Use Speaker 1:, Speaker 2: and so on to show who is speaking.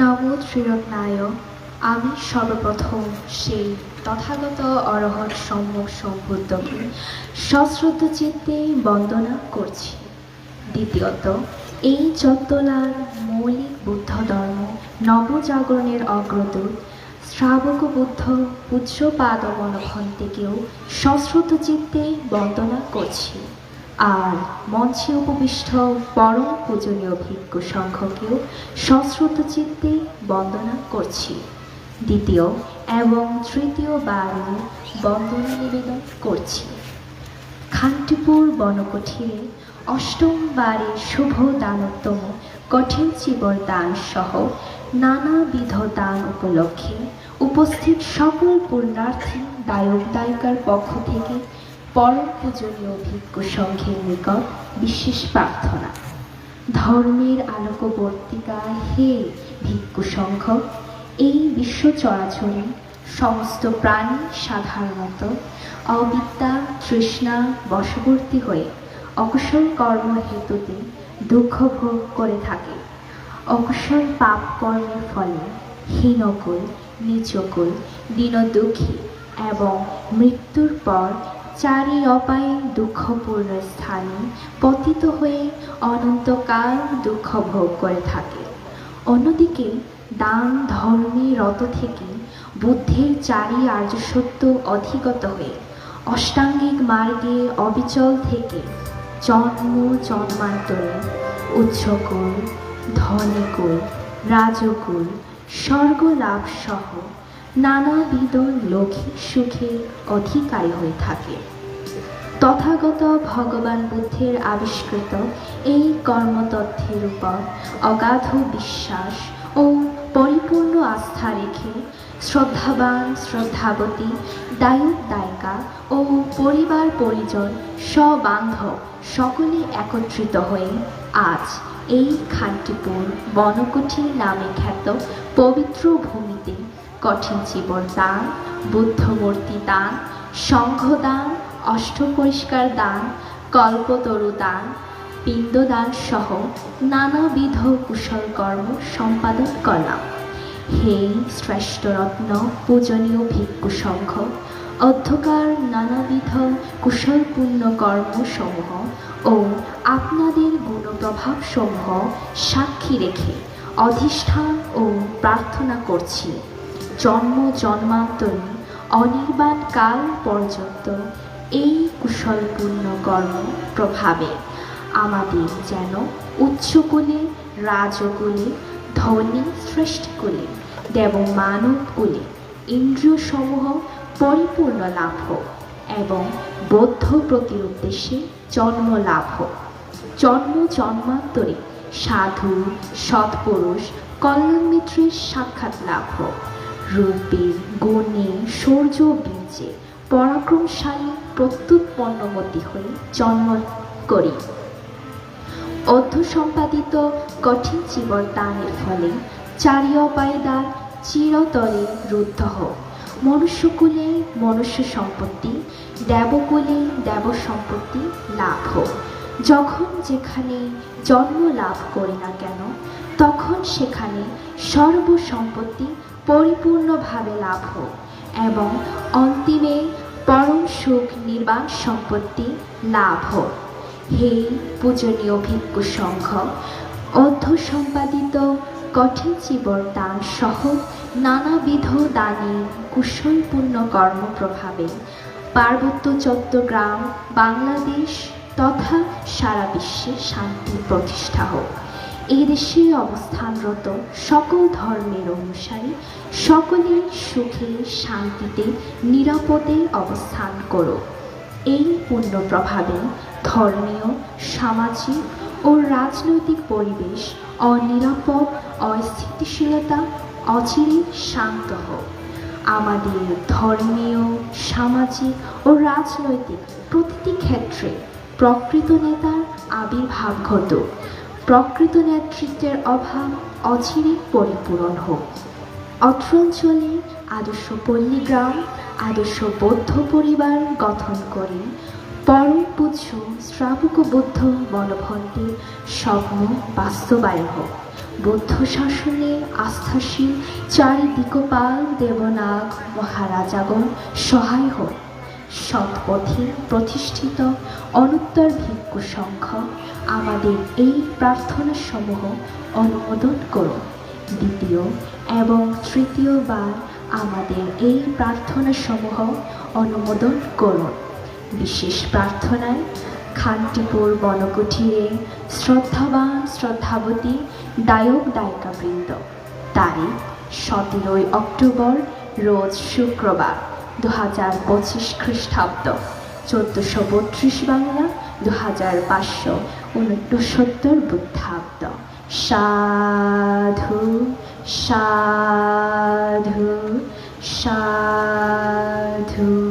Speaker 1: নম ত্রিরত্নায় আমি সর্বপ্রথম সেই তথাগত অরহর সম্যক সম্বুদ্ধকে সশ্রদ্ধ চিত্তে বন্দনা করছি। দ্বিতীয়ত, এই চত্বলার মৌলিক বুদ্ধ ধর্ম নবজাগরণের অগ্রদূত শ্রাবক বুদ্ধ পূজ্যপাদ মনোভন্তিকেও সশ্রদ্ধ চিত্তে বন্দনা করছি। আর মঞ্চে উপবিষ্ট পরম পূজনীয় ভিক্ষু সংঘকেও সশ্রদ্ধ চিত্তে বন্দনা করছি। দ্বিতীয় এবং তৃতীয় বারও বন্দনা নিবেদন করছি। খান্তিপুর বনকঠিরে অষ্টম বারে শুভ দানোত্তম কঠিন চিবর দান সহ নানাবিধ দান উপলক্ষে উপস্থিত সকল পুণ্যার্থী দায়ক দায়িকার পক্ষ থেকে পরম পূজনীয় ভিক্ষু সংঘের নিকট বিশেষ প্রার্থনা। ধর্মের আলোকবর্তিকা হে ভিক্ষু সংঘ এই বিশ্ব চরাচরে সমস্ত প্রাণী সাধারণত অবিদ্যা, তৃষ্ণা, বশবর্তী হয়ে অকুশল কর্ম হেতুতে দুঃখ ভোগ করে থাকে। অকুশল পাপ কর্মের ফলে হীনকুল, নিচকুল, দীনদুঃখী এবং মৃত্যুর পর চারি অপায়ে দুঃখপূর্ণ স্থানে পতিত হয়ে অনন্তকাল দুঃখ ভোগ করে থাকে। অন্যদিকে দান, ধর্মে রত থেকে বুদ্ধের চারি আর্য সত্য অধিগত হয়ে অষ্টাঙ্গিক মার্গে অবিচল থেকে জন্ম, জন্মান্তরে উচ্চকুল ধনীকুল, রাজকুল স্বর্গলাভ সহ নানাবিধ লৌকিক সুখে অধিকারী হয়ে থাকে। তথাগত ভগবান বুদ্ধের আবিষ্কৃত এই কর্মতথ্যের উপর অগাধ বিশ্বাস ও পরিপূর্ণ আস্থা রেখে শ্রদ্ধাবান, শ্রদ্ধাবতী দায়ক দায়িকা ও পরিবার পরিজন সবান্ধব সকলে একত্রিত হয়ে আজ এই খান্তিপুর বনকুঠি নামে খ্যাত পবিত্র ভূমিতে কঠিন জীবন দান বুদ্ধমূর্তি দান, সংঘদান অষ্টপরিষ্কার দান কল্পতরু দান পিণ্ডদান সহ নানাবিধ কুশল কর্ম সম্পাদন করলাম। হে শ্রেষ্ঠ রত্ন, পূজনীয় ভিক্ষু সংঘ অধ্যকার নানাবিধ কুশলপূর্ণ কর্মসমূহ ও আপনাদের গুণপ্রভাব সমূহ সাক্ষী রেখে অধিষ্ঠান ও প্রার্থনা করছি। জন্ম জন্মান্তরে অনির্বাণ কাল পর্যন্ত এই কুশলপূর্ণ কর্ম প্রভাবে আমাদের যেন উচ্চকুলে রাজকুলে ধনী শ্রেষ্ঠকুলে দেব মানব কুলে ইন্দ্রিয় সমূহ পরিপূর্ণ লাভ হোক এবং বৌদ্ধ প্রতির উদ্দেশ্যে জন্ম লাভ হোক। জন্ম জন্মান্তরে সাধু, সৎপুরুষ কল্যাণ মিত্রের সাক্ষাৎ লাভ হোক। রূপের গুণে শৌর্য বীর্যে পরাক্রমশালী প্রত্যুৎপন্নমতি হয়ে জন্ম করি। অর্ধ সম্পাদিত কঠিন জীবন দানের ফলে চারি অপায়দার চিরতরে রুদ্ধ হোক মনুষ্যকুলে মনুষ্য সম্পত্তি, দেবকুলে দেব সম্পত্তি লাভ হোক যখন যেখানে জন্ম লাভ করি না কেন, তখন সেখানে সর্বসম্পত্তি পরিপূর্ণভাবে লাভ হোক এবং অন্তিমে পরম সুখ নির্বাণ সম্পত্তি লাভ হোক। হে পূজনীয় ভিক্ষু সংঘ অর্ধ সম্পাদিত কঠিন জীবন দান সহ নানাবিধ দানে কুশলপূর্ণ কর্মপ্রভাবে পার্বত্য চট্টগ্রাম, বাংলাদেশ তথা সারা বিশ্বে শান্তি প্রতিষ্ঠা হোক। এই দেশে অবস্থানরত সকল ধর্মের অনুসারী সকলে সুখে, শান্তিতে, নিরাপদে অবস্থান করো এই পূর্ণ প্রভাবে ধর্মীয়, সামাজিক ও রাজনৈতিক পরিবেশ অনিরাপদ, অস্থিতিশীলতা অচিরে শান্ত হোক। আমাদের ধর্মীয়, সামাজিক ও রাজনৈতিক প্রতিটি ক্ষেত্রে প্রকৃত নেতার আবির্ভাব ঘটুক। প্রকৃত নেতৃত্বের অভাব অচিরে পরিপূরণ হোক। অত্র অঞ্চলে আদর্শ পল্লীগ্রাম, আদর্শ বৌদ্ধ পরিবার গঠন করে পরম পূজ্য শ্রাবক বৌদ্ধ বলভন্তের স্বপ্ন বাস্তবায়ন হোক। বৌদ্ধ শাসনে আস্থাশীল চারিদিকপাল দেবনাগ মহারাজাগণ সহায় হন সৎপথে প্রতিষ্ঠিত অনুত্তর ভিক্ষু সংঘ আমাদের এই প্রার্থনা সমূহ অনুমোদন করুন দ্বিতীয় এবং তৃতীয়বার আমাদের এই প্রার্থনা সমূহ অনুমোদন করুন বিশেষ প্রার্থনায় খান্তিপুর বনকুঠিরে শ্রদ্ধাবান শ্রদ্ধাবতী দায়ক দায়িকাবৃন্দ। তারিখ সতেরোই অক্টোবর, রোজ শুক্রবার। দু হাজার পঁচিশ খ্রিস্টাব্দ। চোদ্দোশো বত্রিশ বাংলা দু হাজার পাঁচশো উনসত্তর বুদ্ধাব্দ। সাধু সাধু সাধু।